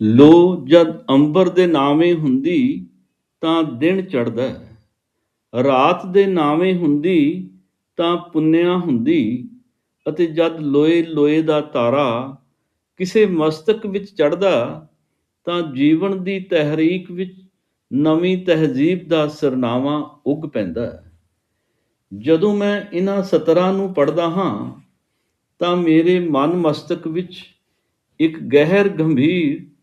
ਲੋ ਜਦ ਅੰਬਰ ਦੇ ਨਾਵੇਂ ਹੁੰਦੀ ਤਾਂ ਦਿਨ ਚੜ੍ਹਦਾ ਰਾਤ ਦੇ ਨਾਵੇਂ ਹੁੰਦੀ ਤਾਂ ਪੁੰਨਿਆ ਹੁੰਦੀ ਅਤੇ ਜਦ ਲੋਏ ਲੋਏ ਦਾ ਤਾਰਾ ਕਿਸੇ ਮਸਤਕ ਵਿੱਚ ਚੜ੍ਹਦਾ ਤਾਂ ਜੀਵਨ ਦੀ ਤਹਿਰੀਕ ਵਿੱਚ ਨਵੀਂ ਤਹਿਜ਼ੀਬ ਦਾ ਸਰਨਾਵਾ ਉੱਗ ਪੈਂਦਾ ਜਦੋਂ ਮੈਂ ਇਹਨਾਂ ਸਤਰਾਂ ਨੂੰ ਪੜ੍ਹਦਾ ਹਾਂ ਤਾਂ ਮੇਰੇ ਮਨ ਮਸਤਕ ਵਿੱਚ ਇੱਕ ਗਹਿਰ ਗੰਭੀਰ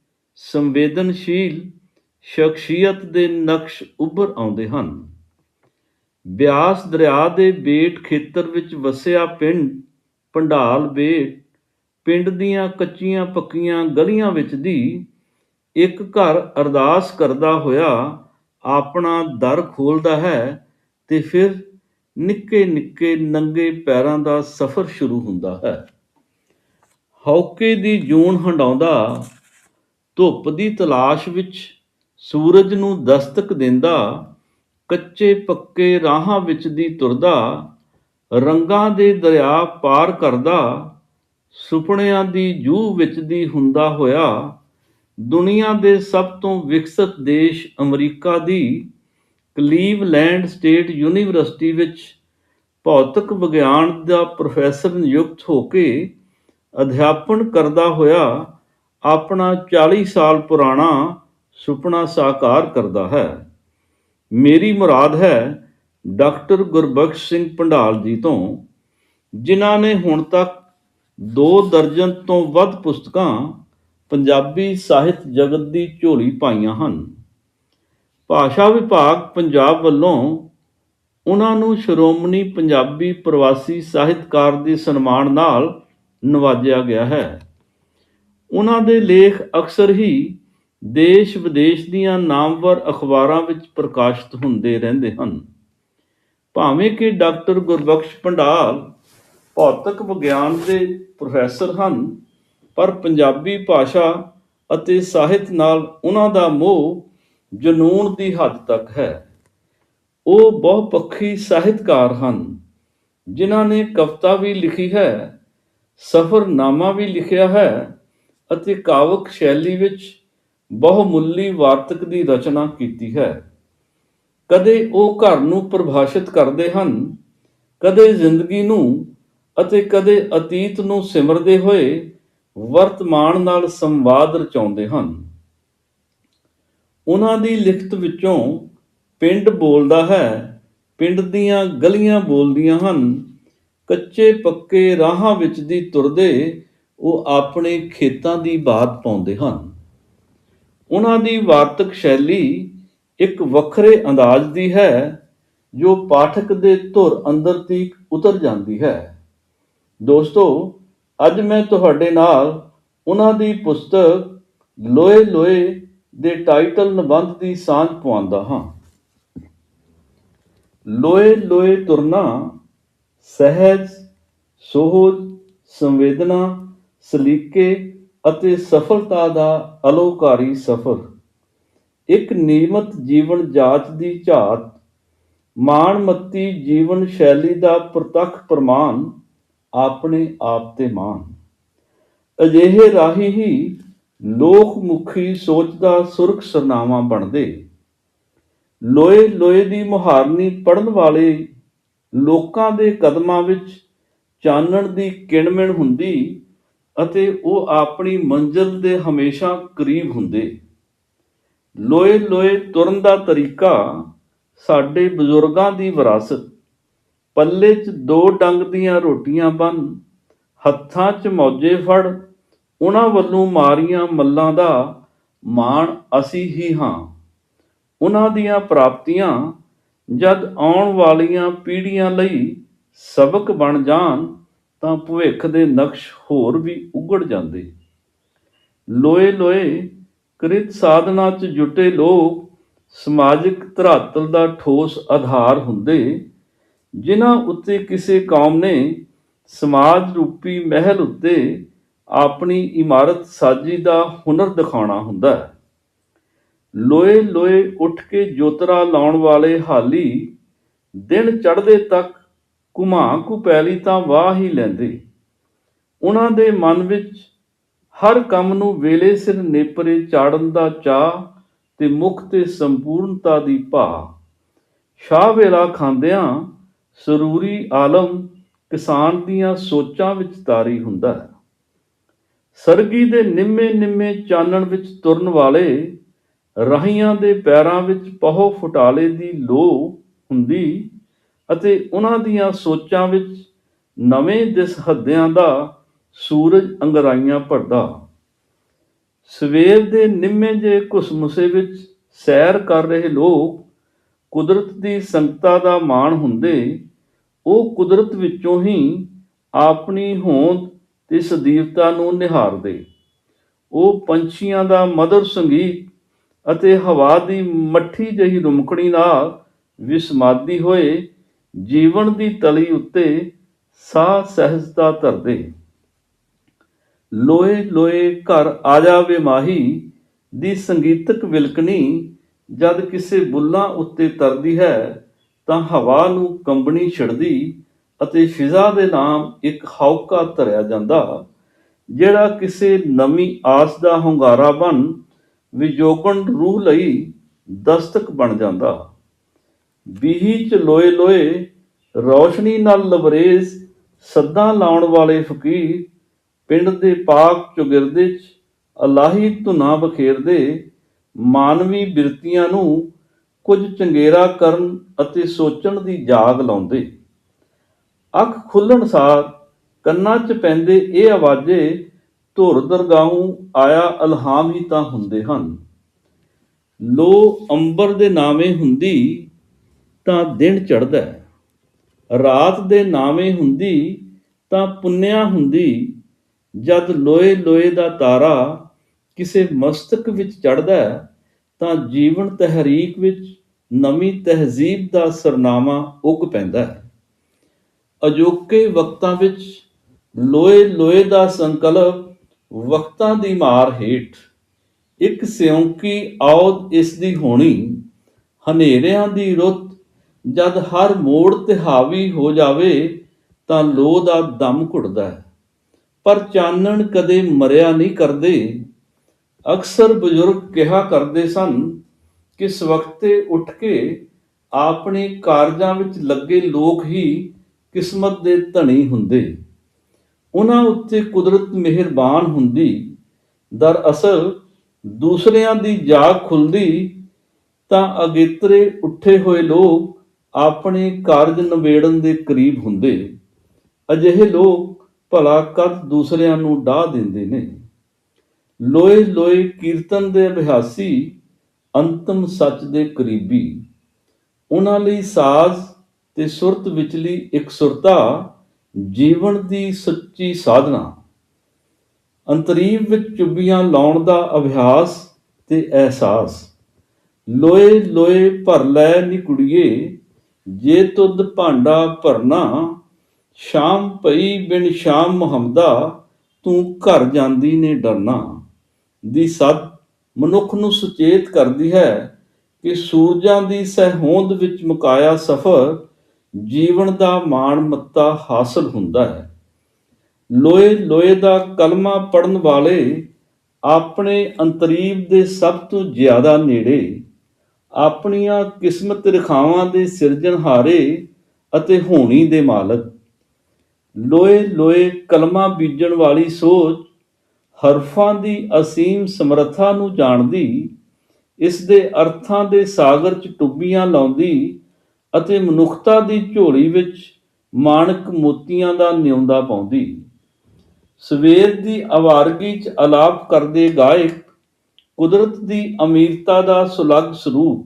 ਸੰਵੇਦਨਸ਼ੀਲ ਸ਼ਖਸੀਅਤ ਦੇ ਨਕਸ਼ ਉੱਭਰ ਆਉਂਦੇ ਹਨ। ਬਿਆਸ ਦਰਿਆ ਦੇ ਬੇਟ ਖੇਤਰ ਵਿੱਚ ਵਸਿਆ ਪਿੰਡ ਪੰਡਾਲ ਬੇਟ ਪਿੰਡ ਦੀਆਂ ਕੱਚੀਆਂ ਪੱਕੀਆਂ ਗਲੀਆਂ ਵਿੱਚ ਦੀ ਇੱਕ ਘਰ ਅਰਦਾਸ ਕਰਦਾ ਹੋਇਆ ਆਪਣਾ ਦਰ ਖੋਲਦਾ ਹੈ ਤੇ ਫਿਰ ਨਿੱਕੇ ਨਿੱਕੇ ਨੰਗੇ ਪੈਰਾਂ ਦਾ ਸਫ਼ਰ ਸ਼ੁਰੂ ਹੁੰਦਾ ਹੈ। ਹੌਕੇ ਦੀ ਜੂਨ ਹੰਡਾਉਂਦਾ ਧੁੱਪ ਦੀ ਤਲਾਸ਼ ਵਿੱਚ ਸੂਰਜ ਨੂੰ ਦਸਤਕ ਦਿੰਦਾ, ਕੱਚੇ ਪੱਕੇ ਰਾਹਾਂ ਵਿੱਚ ਦੀ ਤੁਰਦਾ, ਰੰਗਾਂ ਦੇ ਦਰਿਆ ਪਾਰ ਕਰਦਾ, ਸੁਪਨਿਆਂ ਦੀ ਜੂਹ ਵਿੱਚ ਦੀ ਹੁੰਦਾ ਹੋਇਆ, ਦੁਨੀਆ ਦੇ ਸਭ ਤੋਂ ਵਿਕਸਿਤ ਦੇਸ਼ ਅਮਰੀਕਾ ਦੀ ਕਲੀਵਲੈਂਡ ਸਟੇਟ ਯੂਨੀਵਰਸਿਟੀ ਵਿੱਚ ਭੌਤਿਕ ਵਿਗਿਆਨ ਦਾ ਪ੍ਰੋਫੈਸਰ ਨਿਯੁਕਤ ਹੋ ਕੇ ਅਧਿਆਪਨ ਕਰਦਾ ਹੋਇਆ ਆਪਣਾ 40 ਸਾਲ ਪੁਰਾਣਾ ਸੁਪਨਾ ਸਾਕਾਰ ਕਰਦਾ ਹੈ। ਮੇਰੀ ਮੁਰਾਦ ਹੈ ਡਾਕਟਰ ਗੁਰਬਖਸ਼ ਸਿੰਘ ਪੰਡਾਲ ਜੀ ਤੋਂ, ਜਿਨ੍ਹਾਂ ਨੇ ਹੁਣ ਤੱਕ ਦੋ ਦਰਜਨ ਤੋਂ ਵੱਧ ਪੁਸਤਕਾਂ ਪੰਜਾਬੀ ਸਾਹਿਤ ਜਗਤ ਦੀ ਝੋਲੀ ਪਾਈਆਂ ਹਨ। ਭਾਸ਼ਾ ਵਿਭਾਗ ਪੰਜਾਬ ਵੱਲੋਂ ਉਹਨਾਂ ਨੂੰ ਸ਼੍ਰੋਮਣੀ ਪੰਜਾਬੀ ਪ੍ਰਵਾਸੀ ਸਾਹਿਤਕਾਰ ਦੇ ਸਨਮਾਨ ਨਾਲ ਨਵਾਜਿਆ ਗਿਆ ਹੈ। ਉਹਨਾਂ ਦੇ ਲੇਖ ਅਕਸਰ ਹੀ ਦੇਸ਼ ਵਿਦੇਸ਼ ਦੀਆਂ ਨਾਮਵਰ ਅਖਬਾਰਾਂ ਵਿੱਚ ਪ੍ਰਕਾਸ਼ਿਤ ਹੁੰਦੇ ਰਹਿੰਦੇ ਹਨ। ਭਾਵੇਂ ਕਿ ਡਾਕਟਰ ਗੁਰਬਖਸ਼ ਪੰਡਾਲ ਭੌਤਿਕ ਵਿਗਿਆਨ ਦੇ ਪ੍ਰੋਫੈਸਰ ਹਨ, ਪਰ ਪੰਜਾਬੀ ਭਾਸ਼ਾ ਅਤੇ ਸਾਹਿਤ ਨਾਲ ਉਹਨਾਂ ਦਾ ਮੋਹ ਜਨੂਨ ਦੀ ਹੱਦ ਤੱਕ ਹੈ। ਉਹ ਬਹੁਪੱਖੀ ਸਾਹਿਤਕਾਰ ਹਨ, ਜਿਨ੍ਹਾਂ ਨੇ ਕਵਿਤਾ ਵੀ ਲਿਖੀ ਹੈ, ਸਫ਼ਰਨਾਮਾ ਵੀ ਲਿਖਿਆ ਹੈ ਅਤੇ ਕਾਵਕ ਸ਼ੈਲੀ ਵਿੱਚ ਬਹੁਮੁੱਲੀ ਵਾਰਤਕ ਦੀ ਰਚਨਾ ਕੀਤੀ ਹੈ। ਕਦੇ ਉਹ ਘਰ ਨੂੰ ਪਰਿਭਾਸ਼ਿਤ ਕਰਦੇ ਹਨ, ਕਦੇ ਜ਼ਿੰਦਗੀ ਨੂੰ ਅਤੇ ਕਦੇ ਅਤੀਤ ਨੂੰ ਸਿਮਰਦੇ ਹੋਏ ਵਰਤਮਾਨ ਨਾਲ ਸੰਵਾਦ ਰਚਾਉਂਦੇ ਹਨ। ਉਹਨਾਂ ਦੀ ਲਿਖਤ ਵਿੱਚੋਂ ਪਿੰਡ ਬੋਲਦਾ ਹੈ, ਪਿੰਡ ਦੀਆਂ ਗਲੀਆਂ ਬੋਲਦੀਆਂ ਹਨ, ਕੱਚੇ ਪੱਕੇ ਰਾਹਾਂ ਵਿੱਚ ਦੀ ਤੁਰਦੇ ਉਹ ਆਪਣੇ ਖੇਤਾਂ ਦੀ ਬਾਤ ਪਾਉਂਦੇ ਹਨ। ਉਹਨਾਂ ਦੀ ਵਾਰਤਕ ਸ਼ੈਲੀ ਇੱਕ ਵੱਖਰੇ ਅੰਦਾਜ਼ ਦੀ ਹੈ, ਜੋ ਪਾਠਕ ਦੇ ਧੁਰ ਅੰਦਰ ਤੀਕ ਉਤਰ ਜਾਂਦੀ ਹੈ। ਦੋਸਤੋ, ਅੱਜ ਮੈਂ ਤੁਹਾਡੇ ਨਾਲ ਉਹਨਾਂ ਦੀ ਪੁਸਤਕ ਲੋਏ ਲੋਏ ਦੇ ਟਾਈਟਲ ਨਿਬੰਧ ਦੀ ਸਾਂਝ ਪਵਾਉਂਦਾ ਹਾਂ। ਲੋਏ ਲੋਏ ਤੁਰਨਾ, ਸਹਿਜ, ਸੋਹਜ, ਸੰਵੇਦਨਾ ਸਲੀਕੇ ਅਤੇ ਸਫਲਤਾ ਦਾ ਅਲੋਕਾਰੀ ਸਫ਼ਰ। ਇੱਕ ਨਿਯਮਤ ਜੀਵਨ ਜਾਚ ਦੀ ਝਾਤ, ਮਾਣਮੱਤੀ ਜੀਵਨ ਸ਼ੈਲੀ ਦਾ ਪ੍ਰਤੱਖ ਪ੍ਰਮਾਣ ਆਪਣੇ ਆਪ ਤੇ ਮਾਣ। ਅਜਿਹੇ ਰਾਹੀ ਹੀ ਲੋਕ ਮੁਖੀ ਸੋਚ ਦਾ ਸੁਰਖ ਸਰਨਾਮਾ ਬਣਦੇ। ਲੋਏ ਲੋਏ ਦੀ ਮੁਹਾਰਨੀ ਪੜਨ ਵਾਲੇ ਲੋਕਾਂ ਦੇ ਕਦਮਾਂ ਵਿੱਚ ਚਾਨਣ ਦੀ ਕਿਣਮਿਣ ਹੁੰਦੀ ਅਤੇ ਉਹ ਆਪਣੀ ਮੰਜ਼ਿਲ ਦੇ ਹਮੇਸ਼ਾ ਕਰੀਬ ਹੁੰਦੇ। ਲੋਏ ਲੋਏ ਤੁਰਨ ਦਾ ਤਰੀਕਾ ਸਾਡੇ ਬਜ਼ੁਰਗਾਂ ਦੀ ਵਿਰਾਸਤ। ਪੱਲੇ 'ਚ ਦੋ ਡੰਗ ਦੀਆਂ ਰੋਟੀਆਂ ਬੰਨ, ਹੱਥਾਂ 'ਚ ਮੌਜੇ ਫੜ, ਉਹਨਾਂ ਵੱਲੋਂ ਮਾਰੀਆਂ ਮੱਲਾਂ ਦਾ ਮਾਣ ਅਸੀਂ ਹੀ ਹਾਂ। ਉਹਨਾਂ ਦੀਆਂ ਪ੍ਰਾਪਤੀਆਂ ਜਦ ਆਉਣ ਵਾਲੀਆਂ ਪੀੜ੍ਹੀਆਂ ਲਈ ਸਬਕ ਬਣ ਜਾਣ ਤਾਂ ਭਵਿੱਖ ਦੇ ਨਕਸ਼ ਹੋਰ ਵੀ ਉਗੜ ਜਾਂਦੇ। ਲੋਏ ਲੋਏ ਕ੍ਰਿਤ ਸਾਧਨਾ 'ਚ ਜੁਟੇ ਲੋਕ ਸਮਾਜਿਕ ਧਰਾਤਲ ਦਾ ਠੋਸ ਆਧਾਰ ਹੁੰਦੇ। ਜਿਨ੍ਹਾਂ ਉੱਤੇ ਕਿਸੇ ਕੌਮ ਨੇ ਸਮਾਜ ਰੂਪੀ ਮਹਿਲ ਉੱਤੇ ਆਪਣੀ ਇਮਾਰਤ ਸਾਜੀ ਦਾ ਹੁਨਰ ਦਿਖਾਉਣਾ ਹੁੰਦਾ। ਹੈ ਲੋਏ ਲੋਏ ਉੱਠ ਕੇ ਜੋਤਰਾ ਲਾਉਣ ਵਾਲੇ ਹਾਲੀ ਦਿਨ ਚੜ੍ਹਦੇ ਤੱਕ ਘੁਮਾ ਕੁ ਪੈਲੀ ਤਾਂ ਵਾਹ ਹੀ ਲੈਂਦੇ। ਉਹਨਾਂ ਦੇ ਮਨ ਵਿੱਚ ਹਰ ਕੰਮ ਨੂੰ ਵੇਲੇ ਸਿਰ ਨੇਪਰੇ ਚਾੜਨ ਦਾ ਚਾਹ ਤੇ ਮੁਖ ਤੇ ਸੰਪੂਰਨਤਾ ਦੀ ਭਾ ਸ਼ਾਹ ਵੇਲਾ ਖਾਂਦਿਆਂ ਸਰੂਰੀ ਆਲਮ ਕਿਸਾਨ ਦੀਆਂ ਸੋਚਾਂ ਵਿੱਚ ਤਾਰੀ ਹੁੰਦਾ ਹੈ। ਸਰਗੀ ਦੇ ਨਿੰਮੇ ਨਿੰਮੇ ਚਾਨਣ ਵਿੱਚ ਤੁਰਨ ਵਾਲੇ ਰਹੀਆਂ ਦੇ ਪੈਰਾਂ ਵਿੱਚ ਪਹੋ ਫੁਟਾਲੇ ਦੀ ਲੋ ਹੁੰਦੀ ਅਤੇ ਉਹਨਾਂ ਦੀਆਂ ਸੋਚਾਂ ਵਿੱਚ ਨਵੇਂ ਦਿਸ ਹੱਦਿਆਂ ਦਾ ਸੂਰਜ ਅੰਗਰਾਈਆਂ ਭਰਦਾ। ਸਵੇਰ ਦੇ ਨਿੰਮੇ ਜੇ ਘੁਸਮੁਸੇ ਵਿੱਚ ਸੈਰ ਕਰ ਰਹੇ ਲੋਕ ਕੁਦਰਤ ਦੀ ਸੰਗਤਾ ਦਾ ਮਾਣ ਹੁੰਦੇ, ਉਹ ਕੁਦਰਤ ਵਿੱਚੋਂ ਹੀ ਆਪਣੀ ਹੋਂਦ ਤੇ ਸਦੀਵਤਾ ਨੂੰ ਨਿਹਾਰਦੇ। ਉਹ ਪੰਛੀਆਂ ਦਾ ਮధుਰ ਸੰਗੀਤ ਅਤੇ ਹਵਾ ਦੀ ਮੱਠੀ ਜਿਹੀ ਰੁਮਕਣੀ ਨਾਲ ਵਿਸਮਾਦੀ ਹੋਏ ਜੀਵਨ ਦੀ ਤਲੀ ਉੱਤੇ ਸਾਹ ਸਹਿਜਤਾ ਧਰਦੇ। ਲੋਏ ਲੋਏ ਘਰ ਆ ਜਾਵੇ ਮਾਹੀ, ਦੀ ਸੰਗੀਤਕ ਵਿਲਕਣੀ ਜਦ ਕਿਸੇ ਬੁੱਲਾਂ ਉੱਤੇ ਤਰਦੀ ਹੈ, ਤਾਂ ਹਵਾ ਨੂੰ ਕੰਬਣੀ ਛਿੜਦੀ ਅਤੇ ਫਿਜ਼ਾ ਦੇ ਨਾਮ ਇੱਕ ਹੌਕਾ ਧਰਿਆ ਜਾਂਦਾ, ਜਿਹੜਾ ਕਿਸੇ ਨਵੀਂ ਆਸ ਦਾ ਹੁੰਗਾਰਾ ਬਣ, ਵਿਜੋਗਣ ਰੂਹ ਲਈ ਦਸਤਕ ਬਣ ਜਾਂਦਾ। ਬੀਹੀ ਚ ਲੋਏ ਲੋਏ, ਰੌਸ਼ਨੀ ਨਾਲ ਲਬਰੇਜ਼, ਸੱਦਾਂ ਲਾਉਣ ਵਾਲੇ ਫਕੀਰ, ਪਿੰਡ ਦੇ ਪਾਕ ਚੁਗਿਰਦੇ ਚ ਅਲਾਹੀ ਧੁਨਾ ਬਖੇਰਦੇ, ਮਾਨਵੀ ਬਿਰਤੀਆਂ ਨੂੰ ਕੁਝ ਚੰਗੇਰਾ ਕਰਨ ਅਤੇ ਸੋਚਣ ਦੀ ਜਾਗ ਲਾਉਂਦੇ। ਅੱਖ ਖੁੱਲਣ ਸਾਰ ਕੰਨਾਂ 'ਚ ਪੈਂਦੇ ਇਹ ਆਵਾਜ਼ੇ ਧੁਰ ਦਰਗਾਹੋਂ ਆਇਆ ਅਲਹਾਮ ਹੀ ਤਾਂ ਹੁੰਦੇ ਹਨ। ਲੋ ਅੰਬਰ ਦੇ ਨਾਵੇਂ ਹੁੰਦੀ ਤਾਂ ਦਿਨ ਚੜਦਾ ਰਾਤ ਦੇ ਨਾਵੇਂ ਹੁੰਦੀ ਤਾਂ ਪੁੰਨਿਆ ਹੁੰਦੀ। ਜਦ ਲੋਏ ਲੋਏ ਦਾ ਤਾਰਾ ਕਿਸੇ ਮਸਤਕ ਵਿੱਚ ਚੜ੍ਹਦਾ ਤਾਂ ਜੀਵਨ ਤਹਿਰੀਕ ਵਿੱਚ ਨਵੀਂ ਤਹਿਜ਼ੀਬ ਦਾ ਸਰਨਾਮਾ ਉੱਗ ਪੈਂਦਾ ਹੈ। ਅਜੋਕੇ ਵਕਤਾਂ ਵਿੱਚ ਲੋਏ ਲੋਏ ਦਾ ਸੰਕਲਪ ਵਕਤਾਂ ਦੀ ਮਾਰ ਹੇਠ। ਇੱਕ ਸਿਉਂਕੀ ਔਦ ਇਸ ਦੀ ਹੋਣੀ, ਹਨੇਰਿਆਂ ਦੀ ਰੁੱਤ ਜਦ ਹਰ ਮੋੜ ਤੇ ਹਾਵੀ ਹੋ ਜਾਵੇ, ਤਾਂ ਲੋ ਦਾ ਦਮ ਘੁੱਟਦਾ ਹੈ। ਪਰ ਚਾਨਣ ਕਦੇ ਮਰਿਆ ਨਹੀਂ ਕਰਦੇ। ਅਕਸਰ ਬਜ਼ੁਰਗ ਕਿਹਾ ਕਰਦੇ ਸਨ ਕਿ ਸਵਖਤੇ ਉੱਠ ਕੇ ਆਪਣੇ ਕਾਰਜਾਂ ਵਿੱਚ ਲੱਗੇ ਲੋਕ ਹੀ ਕਿਸਮਤ ਦੇ ਧਣੀ ਹੁੰਦੇ। ਉਹਨਾਂ ਉੱਤੇ ਕੁਦਰਤ ਮਿਹਰਬਾਨ ਹੁੰਦੀ। ਦਰਅਸਲ ਦੂਸਰਿਆਂ ਦੀ ਜਾਗ ਖੁੱਲਦੀ ਤਾਂ ਅਗੇਤਰੇ ਉੱਠੇ ਹੋਏ ਲੋਕ ਆਪਣੇ ਕਾਰਜ ਨਿਬੇੜਨ ਦੇ ਕਰੀਬ ਹੁੰਦੇ, ਅਜਿਹੇ ਲੋਕ ਭਲਾ ਕਦ ਦੂਸਰਿਆਂ ਨੂੰ ਡਾਹ ਦਿੰਦੇ ਨੇ। ਲੋਏ ਲੋਏ ਕੀਰਤਨ ਦੇ ਅਭਿਆਸੀ ਅੰਤਮ ਸੱਚ ਦੇ ਕਰੀਬੀ। ਉਹਨਾਂ ਲਈ ਸਾਜ਼ ਤੇ ਸੁਰਤ ਵਿਚਲੀ ਇਕਸੁਰਤਾ ਜੀਵਨ ਦੀ ਸੱਚੀ ਸਾਧਨਾ। ਅੰਤਰੀਵ ਵਿੱਚ ਚੁੱਬੀਆਂ ਲਾਉਣ ਦਾ ਅਭਿਆਸ ਤੇ ਅਹਿਸਾਸ। ਲੋਏ ਲੋਏ ਭਰ ਲੈ ਨੀ ਕੁੜੀਏ ਜੇ ਤੁਧ ਭਾਂਡਾ ਭਰਨਾ, ਸ਼ਾਮ ਪਈ ਬਿਨ ਸ਼ਾਮ ਮੁਹੰਮਦਾ ਤੂੰ ਘਰ ਜਾਂਦੀ ਨੇ ਡਰਨਾ। ਦੀ ਸਦ ਮਨੁੱਖ ਨੂੰ ਸੁਚੇਤ ਕਰਦੀ ਹੈ ਕਿ ਸੂਰਜਾਂ ਦੀ ਸਹਿਹੋਂਦ ਵਿੱਚ ਮੁਕਾਇਆ ਸਫ਼ਰ ਜੀਵਨ ਦਾ ਮਾਣ ਮੱਤਾ ਹਾਸਲ ਹੁੰਦਾ ਹੈ। ਲੋਏ ਲੋਏ ਦਾ ਕਲਮਾ ਪੜਨ ਵਾਲੇ ਆਪਣੇ ਅੰਤਰੀਬ ਦੇ ਸਭ ਤੋਂ ਜ਼ਿਆਦਾ ਨੇੜੇ ਆਪਣੀਆਂ ਕਿਸਮਤ ਰਖਾਵਾਂ ਦੇ ਸਿਰਜਣਹਾਰੇ ਅਤੇ ਹੋਣੀ ਦੇ ਮਾਲਕ। ਲੋਏ ਲੋਏ ਕਲਮਾ ਬੀਜਣ ਵਾਲੀ ਸੋਚ ਹਰਫਾਂ ਦੀ ਅਸੀਮ ਸਮਰੱਥਾ ਨੂੰ ਜਾਣਦੀ, ਇਸ ਦੇ ਅਰਥਾਂ ਦੇ ਸਾਗਰ 'ਚ ਟੁੱਬੀਆਂ ਲਾਉਂਦੀ ਅਤੇ ਮਨੁੱਖਤਾ ਦੀ ਝੋਲੀ ਵਿੱਚ ਮਾਣਕ ਮੋਤੀਆਂ ਦਾ ਨਿਉਂਦਾ ਪਾਉਂਦੀ। ਸਵੇਰ ਦੀ ਆਵਾਰਗੀ 'ਚ ਆਲਾਪ ਕਰਦੇ ਗਾਇਕ ਕੁਦਰਤ ਦੀ ਅਮੀਰਤਾ ਦਾ ਸੁਲੱਗ ਸਰੂਪ।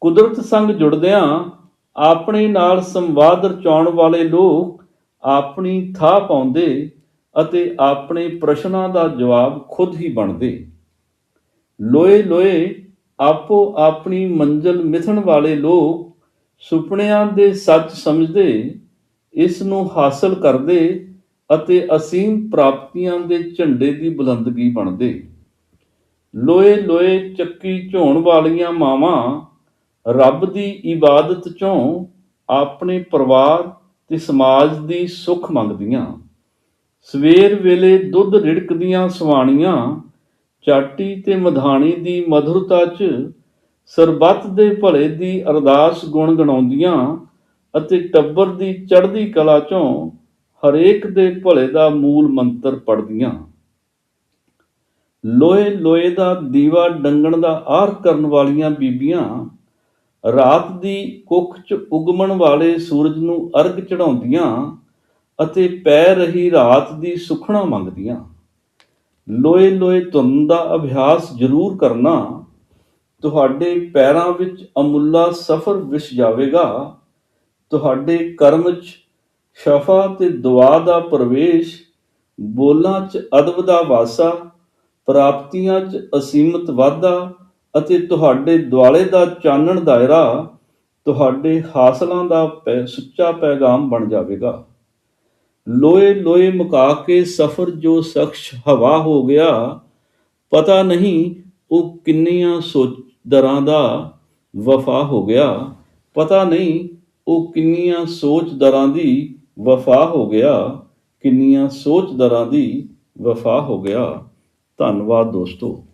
ਕੁਦਰਤ ਸੰਗ ਜੁੜਦਿਆਂ ਆਪਣੇ ਨਾਲ ਸੰਵਾਦ ਰਚਾਉਣ ਵਾਲੇ ਲੋਕ ਆਪਣੀ ਥਾਹ ਪਾਉਂਦੇ ਅਤੇ ਆਪਣੇ ਪ੍ਰਸ਼ਨਾਂ ਦਾ ਜਵਾਬ ਖੁਦ ਹੀ ਬਣਦੇ। ਲੋਏ ਲੋਏ ਆਪੋ ਆਪਣੀ ਮੰਜ਼ਲ ਮਿਥਣ ਵਾਲੇ ਲੋਕ ਸੁਪਨਿਆਂ ਦੇ ਸੱਚ ਸਮਝਦੇ, ਇਸ ਨੂੰ ਹਾਸਲ ਕਰਦੇ ਅਤੇ ਅਸੀਮ ਪ੍ਰਾਪਤੀਆਂ ਦੇ ਝੰਡੇ ਦੀ ਬੁਲੰਦਗੀ ਬਣਦੇ। ਲੋਏ ਲੋਏ ਚੱਕੀ ਝੋਣ ਵਾਲੀਆਂ ਮਾਵਾਂ, ਰੱਬ ਦੀ ਇਬਾਦਤ ਚੋਂ ਆਪਣੇ ਪਰਿਵਾਰ ਤੇ ਸਮਾਜ ਦੀ ਸੁੱਖ ਮੰਗਦੀਆਂ। ਸਵੇਰ ਵੇਲੇ ਦੁੱਧ ਰਿੜਕਦੀਆਂ ਸਵਾਣੀਆਂ, ਚਾਟੀ ਤੇ ਮਧਾਣੀ ਦੀ ਮਧੁਰਤਾ 'ਚ ਸਰਬੱਤ ਦੇ ਭਲੇ ਦੀ ਅਰਦਾਸ ਗੁਣ ਗਣਾਉਂਦੀਆਂ ਅਤੇ ਟੱਬਰ ਦੀ ਚੜ੍ਹਦੀ ਕਲਾ 'ਚੋਂ ਹਰੇਕ ਦੇ ਭਲੇ ਦਾ ਮੂਲ ਮੰਤਰ ਪੜ੍ਹਦੀਆਂ। ਲੋਏ ਲੋਏ ਦਾ ਦੀਵਾ ਡੰਗਣ ਦਾ ਆਰ ਕਰਨ ਵਾਲੀਆਂ ਬੀਬੀਆਂ ਰਾਤ ਦੀ ਕੁੱਖ 'ਚ ਉਗਮਣ ਵਾਲੇ ਸੂਰਜ ਨੂੰ ਅਰਗ ਚੜਾਉਂਦੀਆਂ ਅਤੇ ਪੈ ਰਹੀ ਰਾਤ ਦੀ ਸੁਖਣਾ ਮੰਗਦੀਆਂ। ਲੋਏ ਲੋਏ ਧੁੰਨ ਦਾ ਅਭਿਆਸ ਜ਼ਰੂਰ ਕਰਨਾ। ਤੁਹਾਡੇ ਪੈਰਾਂ ਵਿੱਚ ਅਮੁੱਲਾ ਸਫ਼ਰ ਵਿਛ ਜਾਵੇਗਾ। ਤੁਹਾਡੇ ਕਰਮ 'ਚ ਸ਼ਫਾ ਤੇ ਦੁਆ ਦਾ ਪ੍ਰਵੇਸ਼ ਬੋਲਾਂ 'ਚ ਅਦਬ ਦਾ ਵਾਸਾ ਪ੍ਰਾਪਤੀਆਂ 'ਚ ਅਸੀਮਤ ਵਾਧਾ ਅਤੇ ਤੁਹਾਡੇ ਦੁਆਲੇ ਦਾ ਚਾਨਣ ਦਾਇਰਾ ਤੁਹਾਡੇ ਹਾਸਲਾਂ ਦਾ ਪੈ, ਸੁੱਚਾ ਪੈਗਾਮ ਬਣ ਜਾਵੇਗਾ। ਲੋਏ ਲੋਏ ਮੁਕਾ ਕੇ ਸਫ਼ਰ ਜੋ ਸ਼ਖਸ ਹਵਾ ਹੋ ਗਿਆ, ਪਤਾ ਨਹੀਂ ਉਹ ਕਿੰਨੀਆਂ ਸੋਚ, ਦਰਾਂ ਦਾ ਵਫਾ ਹੋ ਗਿਆ। ਪਤਾ ਨਹੀਂ ਉਹ ਕਿੰਨੀਆਂ ਸੋਚ ਦਰਾਂ ਦੀ ਵਫਾ ਹੋ ਗਿਆ, ਕਿੰਨੀਆਂ ਸੋਚ ਦਰਾਂ ਦੀ ਵਫਾ ਹੋ ਗਿਆ। ਧੰਨਵਾਦ ਦੋਸਤੋ।